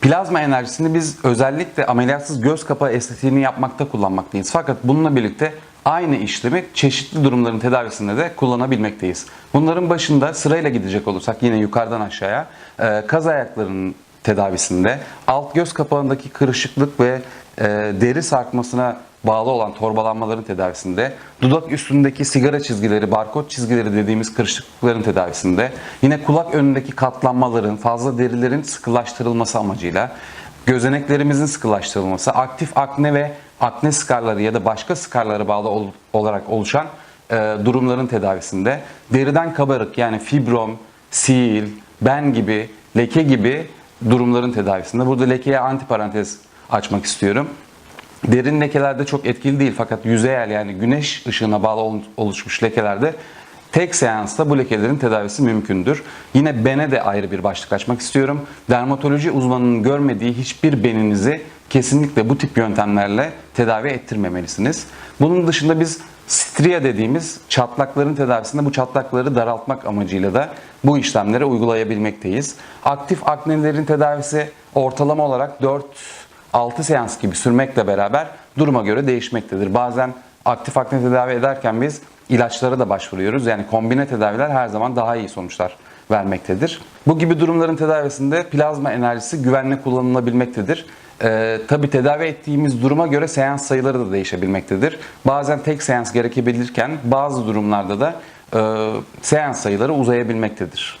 Plazma enerjisini biz özellikle ameliyatsız göz kapağı estetiğini yapmakta kullanmaktayız. Fakat bununla birlikte aynı işlemi çeşitli durumların tedavisinde de kullanabilmekteyiz. Bunların başında sırayla gidecek olursak yine yukarıdan aşağıya e, kaz ayaklarının tedavisinde, alt göz kapağındaki kırışıklık ve e, deri sarkmasına bağlı olan torbalanmaların tedavisinde, dudak üstündeki sigara çizgileri, barkod çizgileri dediğimiz kırışıklıkların tedavisinde, yine kulak önündeki katlanmaların, fazla derilerin sıkılaştırılması amacıyla, gözeneklerimizin sıkılaştırılması, aktif akne ve akne skarları ya da başka skarlara bağlı ol- olarak oluşan e, durumların tedavisinde, deriden kabarık yani fibrom, sil, ben gibi, leke gibi durumların tedavisinde. Burada lekeye antiparantez açmak istiyorum. Derin lekelerde çok etkili değil fakat yüzeyel yani güneş ışığına bağlı ol- oluşmuş lekelerde tek seansta bu lekelerin tedavisi mümkündür. Yine bene de ayrı bir başlık açmak istiyorum. Dermatoloji uzmanının görmediği hiçbir beninizi kesinlikle bu tip yöntemlerle tedavi ettirmemelisiniz. Bunun dışında biz stria dediğimiz çatlakların tedavisinde bu çatlakları daraltmak amacıyla da bu işlemleri uygulayabilmekteyiz. Aktif aknelerin tedavisi ortalama olarak 4 6 seans gibi sürmekle beraber duruma göre değişmektedir. Bazen aktif akne tedavi ederken biz ilaçlara da başvuruyoruz. Yani kombine tedaviler her zaman daha iyi sonuçlar vermektedir. Bu gibi durumların tedavisinde plazma enerjisi güvenle kullanılabilmektedir. Ee, tabii tedavi ettiğimiz duruma göre seans sayıları da değişebilmektedir. Bazen tek seans gerekebilirken bazı durumlarda da e, seans sayıları uzayabilmektedir.